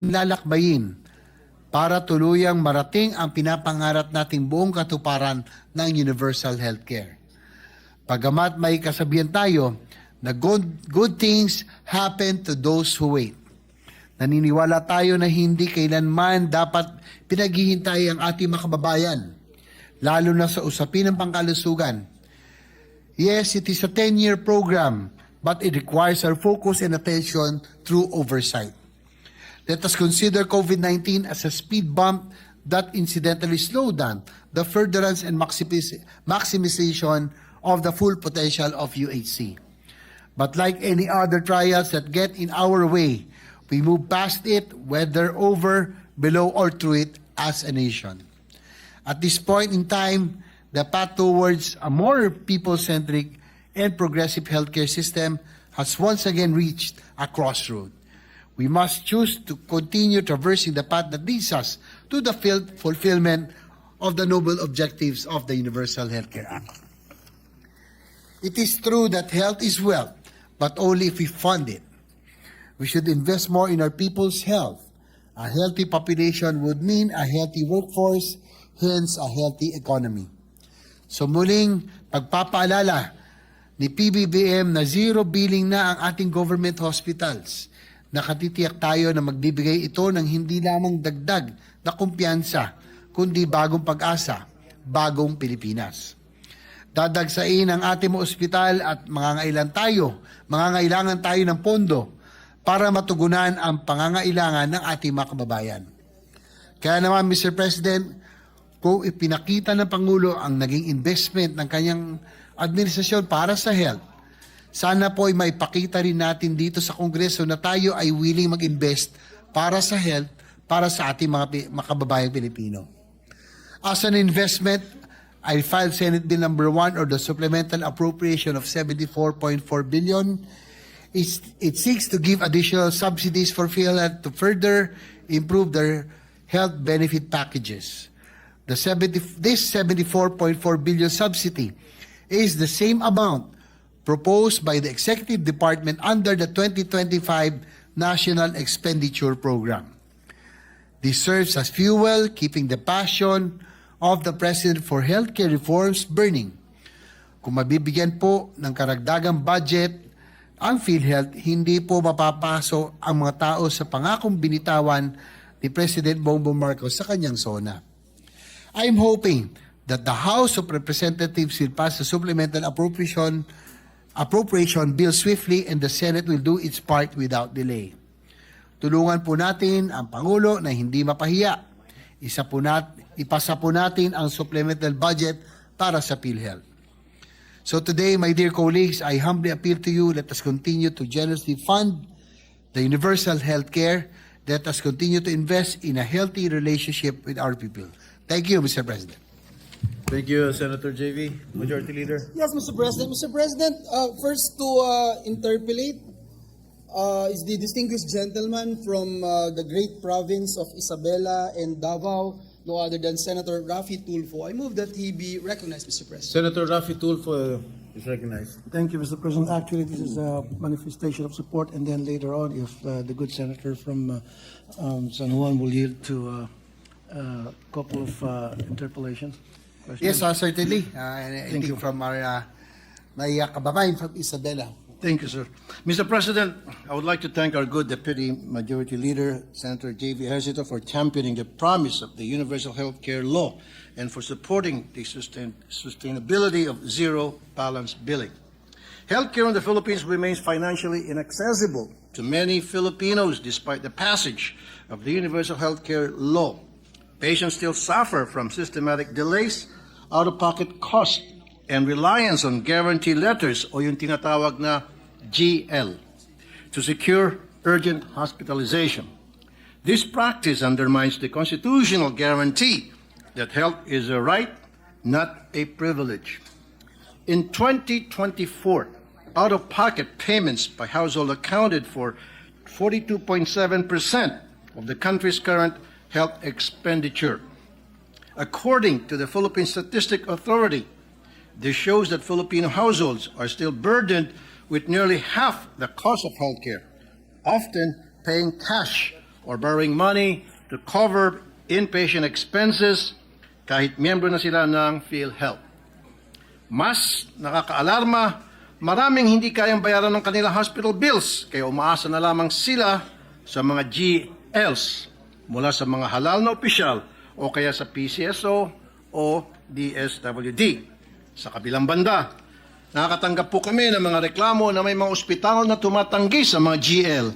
lalakbayin para tuluyang marating ang pinapangarap nating buong katuparan ng universal healthcare. Pagamat may kasabihan tayo na good, good things happen to those who wait. Naniniwala tayo na hindi kailanman dapat pinaghihintay ang ating mga kababayan, lalo na sa usapin ng pangkalusugan. Yes, it is a 10-year program, but it requires our focus and attention through oversight. Let us consider COVID-19 as a speed bump that incidentally slowed down the furtherance and maximization of the full potential of UHC. But like any other trials that get in our way, we move past it, whether over, below, or through it as a nation. At this point in time, the path towards a more people-centric and progressive healthcare system has once again reached a crossroad. We must choose to continue traversing the path that leads us to the fil- fulfillment of the noble objectives of the Universal Healthcare Act. It is true that health is wealth, but only if we fund it. We should invest more in our people's health. A healthy population would mean a healthy workforce, hence a healthy economy. So muling pagpapaalala ni PBBM na zero billing na ang ating government hospitals. Nakatitiyak tayo na magbibigay ito ng hindi lamang dagdag na kumpiyansa, kundi bagong pag-asa, bagong Pilipinas. Dadagsain ang ating mga ospital at mangangailan tayo, mangangailangan tayo ng pondo para matugunan ang pangangailangan ng ating mga kababayan. Kaya naman, Mr. President, kung ipinakita ng Pangulo ang naging investment ng kanyang administrasyon para sa health, sana po ay maipakita rin natin dito sa Kongreso na tayo ay willing mag-invest para sa health, para sa ating mga, pi- mga kababayang Pilipino. As an investment, I filed Senate Bill number 1 or the supplemental appropriation of 74.4 billion. It's, it seeks to give additional subsidies for PhilHealth to further improve their health benefit packages. The 70, this 74.4 billion subsidy is the same amount proposed by the Executive Department under the 2025 National Expenditure Program. This serves as fuel, keeping the passion of the President for healthcare reforms burning. Kung mabibigyan po ng karagdagang budget ang PhilHealth, hindi po mapapaso ang mga tao sa pangakong binitawan ni President Bongbong Marcos sa kanyang sona. I'm hoping that the House of Representatives will pass a supplemental appropriation appropriation bill swiftly and the Senate will do its part without delay. Tulungan po natin ang Pangulo na hindi mapahiya. Isa po nat, ipasa po natin ang supplemental budget para sa PhilHealth. So today, my dear colleagues, I humbly appeal to you, let us continue to generously fund the universal health care. Let us continue to invest in a healthy relationship with our people. Thank you, Mr. President. Thank you, Senator JV. Majority Leader. Yes, Mr. President. Mr. President, uh, first to uh, interpolate uh, is the distinguished gentleman from uh, the great province of Isabela and Davao, no other than Senator Rafi Tulfo. I move that he be recognized, Mr. President. Senator Rafi Tulfo is recognized. Thank you, Mr. President. Actually, this is a manifestation of support, and then later on, if uh, the good senator from uh, um, San Juan will yield to uh, a couple of uh, interpolations. Yes, uh, certainly. Uh, and I Thank think you. from our uh, my uh, kababayan from Isabela. Thank you, sir. Mr. President, I would like to thank our good Deputy Majority Leader, Senator J.V. Ejercito, for championing the promise of the Universal Health Care Law and for supporting the sustain- sustainability of zero balance billing. Healthcare in the Philippines remains financially inaccessible to many Filipinos despite the passage of the Universal Health Care Law. Patients still suffer from systematic delays, out-of-pocket costs, and reliance on guarantee letters o yung tinatawag na GL to secure urgent hospitalization. This practice undermines the constitutional guarantee that health is a right, not a privilege. In 2024, out-of-pocket payments by household accounted for 42.7% of the country's current health expenditure. According to the Philippine Statistic Authority, this shows that Filipino households are still burdened with nearly half the cost of healthcare, often paying cash or borrowing money to cover inpatient expenses kahit miyembro na sila ng PhilHealth. Mas nakakaalarma, maraming hindi kayang bayaran ng kanilang hospital bills kaya umaasa na lamang sila sa mga GLs mula sa mga halal na opisyal o kaya sa PCSO o DSWD. Sa kabilang banda, nakakatanggap po kami ng mga reklamo na may mga ospital na tumatanggi sa mga GL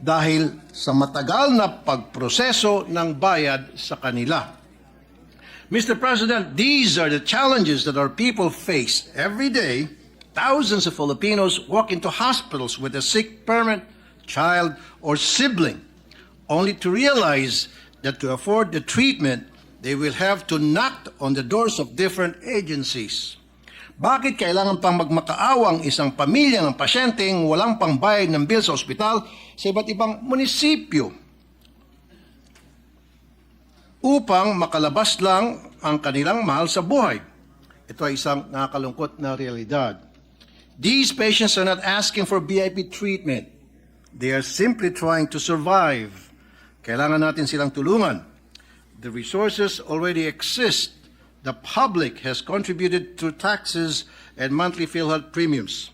dahil sa matagal na pagproseso ng bayad sa kanila. Mr. President, these are the challenges that our people face every day. Thousands of Filipinos walk into hospitals with a sick parent, child, or sibling, only to realize that to afford the treatment, they will have to knock on the doors of different agencies. Bakit kailangan pang magmakaawang isang pamilya ng pasyenteng walang pangbayad ng bill sa ospital sa iba't ibang munisipyo? upang makalabas lang ang kanilang mahal sa buhay. Ito ay isang nakakalungkot na realidad. These patients are not asking for VIP treatment. They are simply trying to survive. Kailangan natin silang tulungan. The resources already exist. The public has contributed through taxes and monthly PhilHealth premiums.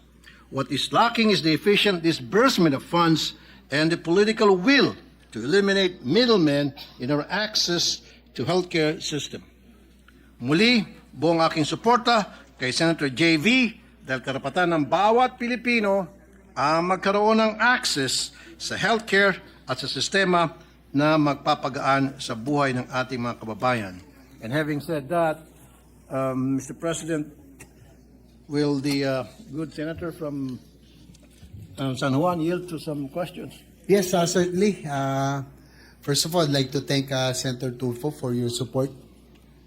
What is lacking is the efficient disbursement of funds and the political will to eliminate middlemen in our access to healthcare system. Muli, buong aking suporta kay Senator JV dahil karapatan ng bawat Pilipino ang magkaroon ng access sa healthcare at sa sistema na magpapagaan sa buhay ng ating mga kababayan. And having said that, um, Mr. President, will the uh, good senator from um, San Juan yield to some questions? Yes, uh, certainly. Uh, first of all, I'd like to thank uh, Senator Tulfo for your support.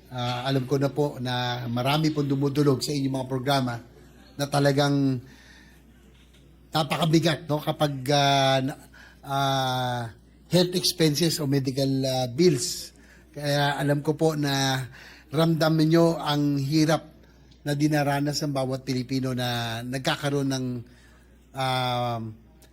Uh, alam ko na po na marami pong dumudulog sa inyong mga programa na talagang napakabigat no kapag uh, uh, health expenses o medical uh, bills. Kaya alam ko po na ramdam niyo ang hirap na dinaranas ng bawat Pilipino na nagkakaroon ng um,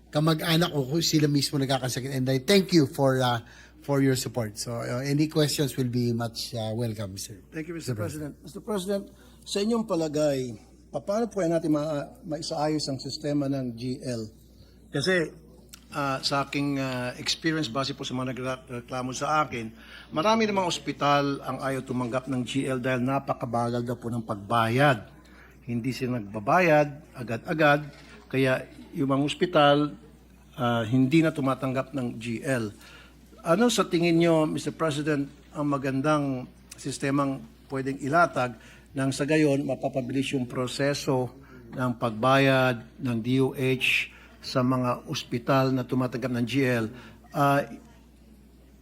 kamag-anak o sila mismo nagkakasakit. And I thank you for uh, for your support. So uh, any questions will be much uh, welcome, sir. Thank you, Mr. President. Mr. President, sa inyong palagay, paano po natin ma maisaayos ang sistema ng GL? Kasi ah, sa aking ah, experience, base po sa mga nagreklamo sa akin, marami namang ospital ang ayaw tumanggap ng GL dahil napakabagal daw po ng pagbayad. Hindi sila nagbabayad agad-agad, kaya yung mga ospital ah, hindi na tumatanggap ng GL. Ano sa tingin nyo, Mr. President, ang magandang sistemang pwedeng ilatag nang sa gayon mapapabilis yung proseso ng pagbayad ng DOH sa mga ospital na tumatanggap ng GL? Ah,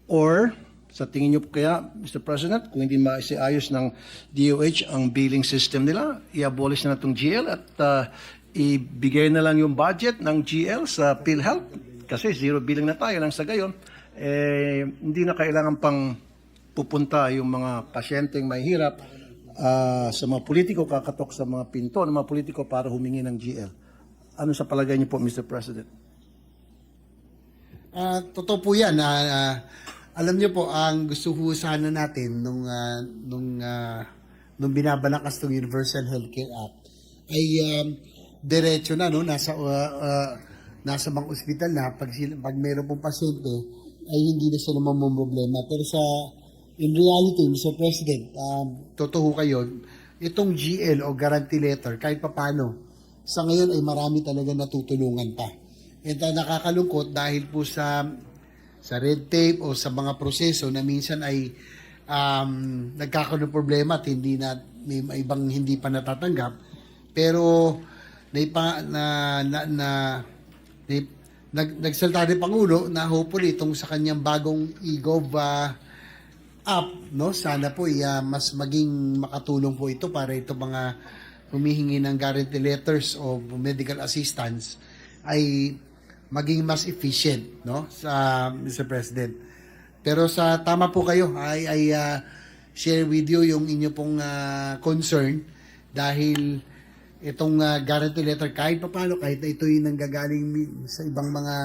or, sa tingin nyo kaya, Mr. President, kung hindi maisiayos ng DOH ang billing system nila, i-abolish na itong GL at ah, ibigay na lang yung budget ng GL sa PhilHealth kasi zero billing na tayo nang sa gayon, eh, hindi na kailangan pang pupunta yung mga pasyenteng may hirap ah, sa mga politiko, kakatok sa mga pinto ng mga politiko para humingi ng GL. Ano sa palagay niyo po, Mr. President? Ah, totoo po 'yan. Ah, ah, alam niyo po ang gusto ko sana natin nung ah, nung ah, nung binabalakas tong Universal Healthcare Act ay um, diretso na no nasa ah, ah, nasa mga ospital na pag sila, pag mayroon pong pasyente ay hindi na sila mamumroblema. Pero sa in reality, Mr. President, um, totoo kayo, itong GL o guarantee letter kahit papano sa ngayon ay marami talaga natutulungan pa. Ito nakakalungkot dahil po sa sa red tape o sa mga proseso na minsan ay um, nagkakaroon ng problema at hindi na may may ibang hindi pa natatanggap pero naipa, na na, na nai- nag, nagsalita rin Pangulo na hopefully itong sa kanyang bagong e-gov ah, app, no? Sana po iya mas maging makatulong po ito para ito mga humihingi ng guarantee letters o medical assistance ay maging mas efficient, no? Sa Mr. President. Pero sa tama po kayo, ay ay ah, share with you yung inyo pong ah, concern dahil itong ah, guarantee letter kahit pa kahit na ito yung nanggagaling sa ibang mga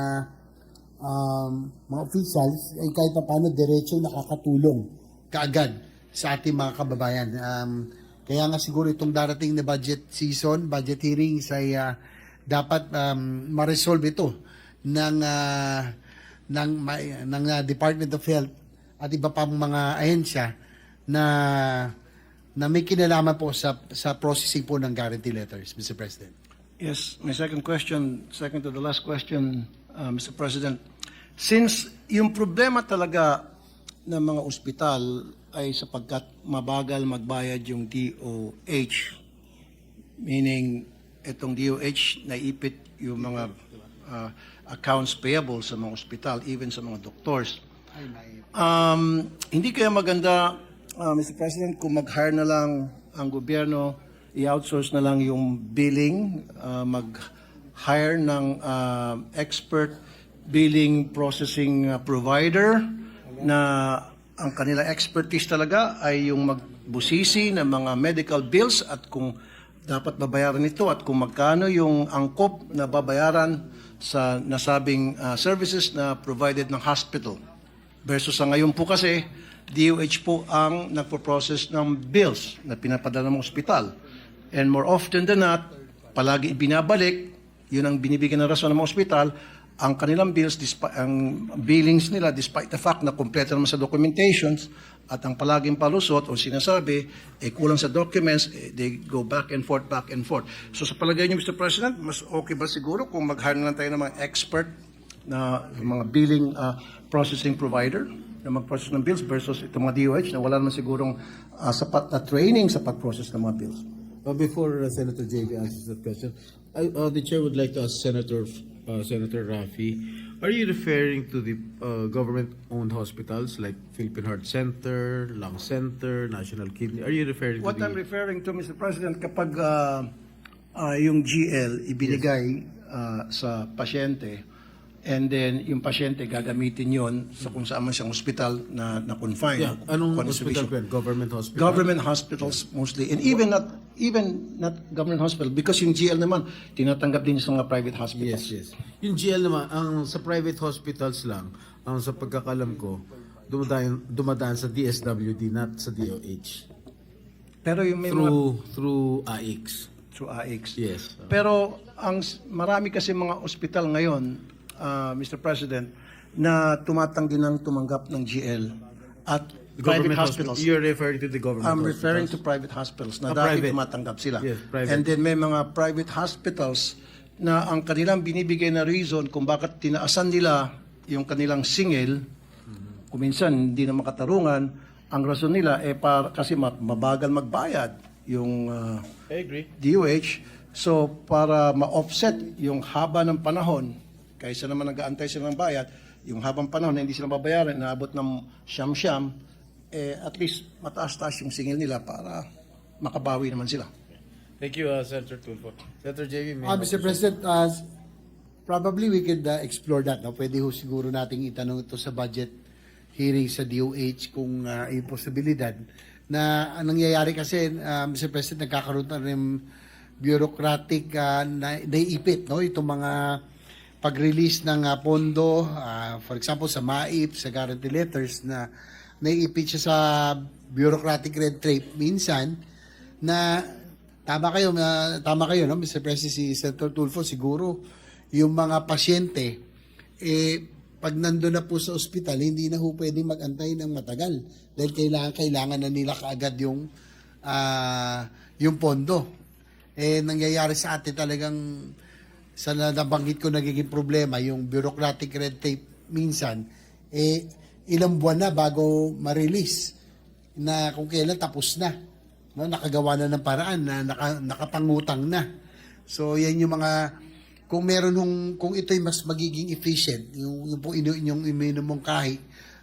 um, mga officials ay kahit pa paano diretso nakakatulong kaagad sa ating mga kababayan. Um, kaya nga siguro itong darating na budget season, budget hearings ay ah, dapat um, ma-resolve ito ng ah, ng ng ah, Department of Health at iba pang mga ahensya na na may kinalaman po sa sa processing po ng guarantee letters, Mr. President. Yes, my second question, second to the last question, uh, Mr. President. Since yung problema talaga ng mga ospital ay sapagkat mabagal magbayad yung DOH, meaning itong DOH naipit yung mga uh, accounts payable sa mga ospital, even sa mga doctors. Um, hindi kaya maganda, uh, Mr. President, kung mag-hire na lang ang gobyerno, i-outsource na lang yung billing, uh, mag-hire ng uh, expert billing processing uh, provider na ang kanila expertise talaga ay yung magbusisi ng mga medical bills at kung dapat babayaran ito at kung magkano yung angkop na babayaran sa nasabing uh, services na provided ng hospital. Versus sa ngayon po kasi, DOH po ang nagpo-process ng bills na pinapadala ng ospital. And more often than not, palagi ibinabalik, yun ang binibigyan ng rason ng ospital, ang kanilang bills, despite, ang billings nila, despite the fact na kompleto naman sa documentations, at ang palaging palusot o sinasabi, eh, kulang sa documents, eh, they go back and forth, back and forth. So sa palagay niyo, Mr. President, mas okay ba siguro kung mag-hire lang tayo ng mga expert na mga billing uh, processing provider na mag-process ng bills versus itong mga DOH na wala naman sigurong uh, sapat na training sa pag-process ng mga bills. Uh, before uh, Senator JV answers that question, I, uh, the chair would like to ask Senator uh, Senator Rafi, are you referring to the uh, government-owned hospitals like Philippine Heart Center, Lung Center, National Kidney? Are you referring What to I'm the... referring to, Mr. President, kapag uh, uh, yung GL ibinigay uh, sa pasyente and then yung pasyente gagamitin yon sa kung saan man siyang hospital na na-confine. yeah, anong ano hospital? Government hospital? Government hospitals mostly and even not even not government hospital because yung GL naman tinatanggap din sa mga private hospitals. Yes, yes. Yung GL naman, ang sa private hospitals lang, ang sa pagkakalam ko, dumadaan, dumadaan sa DSWD, not sa DOH. Pero yung may mga Through, through AIX. through AX. Yes. Pero ang marami kasi mga ospital ngayon, uh, Mr. President, na tumatanggi ng tumanggap ng GL at The private government hospitals. hospital. You're referring to the government I'm referring to hospitals. private hospitals na Ah, dati private. tumatanggap sila. Yes, private. And then may mga private hospitals na ang kanilang binibigay na reason kung bakit tinaasan nila yung kanilang singil, kung minsan hindi na makatarungan, ang rason nila eh para, kasi ma- mabagal magbayad yung uh, I agree. DOH. So, para ma-offset yung haba ng panahon, kaysa naman nag-aantay sila ng bayad, yung habang panahon na hindi sila babayaran, naabot ng siyam-siyam, eh, at least mataas-taas yung singil nila para makabawi naman sila. Thank you, uh, Senator Tulfo. Senator JV, may Ah, Mr. President, uh, probably we could uh, explore that. No? Pwede ho siguro nating itanong ito sa budget hearing sa DOH kung uh, yung posibilidad na ang nangyayari kasi, uh, Mr. President, nagkakaroon na rin bureaucratic uh, na, naiipit, no? Itong mga pag-release ng uh, pondo, uh, for example, sa MAIP, sa guarantee letters na naiipit siya sa bureaucratic red tape minsan na tama kayo na tama kayo no Mr. President si Senator Tulfo siguro yung mga pasyente eh pag nandoon na po sa ospital hindi na ho pwedeng magantay ng matagal dahil kailangan kailangan na nila kaagad yung ah, yung pondo eh nangyayari sa atin talagang sa na- nabanggit ko nagiging problema yung bureaucratic red tape minsan eh ilang buwan na bago ma-release na kung kailan tapos na no? Nakagawa na ng paraan na naka, nakapangutang na. So yan yung mga kung meron hong kung ito'y mas magiging efficient yung, yung po inu, inyong iminom mong kahi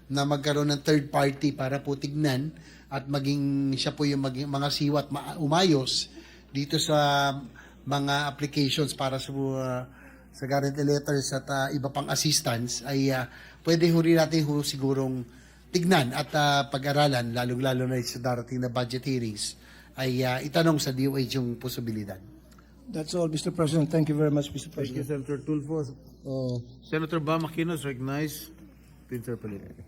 na magkaroon ng third party para po tignan at maging siya po yung maging, mga siwat ma, umayos dito sa mga applications para sa uh, sa guarantee letters at uh, iba pang assistance ay uh, pwede ho rin natin ho sigurong tignan at uh, pag-aralan lalong-lalo na sa darating na budget hearings ay uh, itanong sa DOH yung posibilidad. That's all, Mr. President. Thank you very much, Mr. Thank you, President. Senator Tulfo. Uh, Senator Bam Aquino is recognized to interpolate.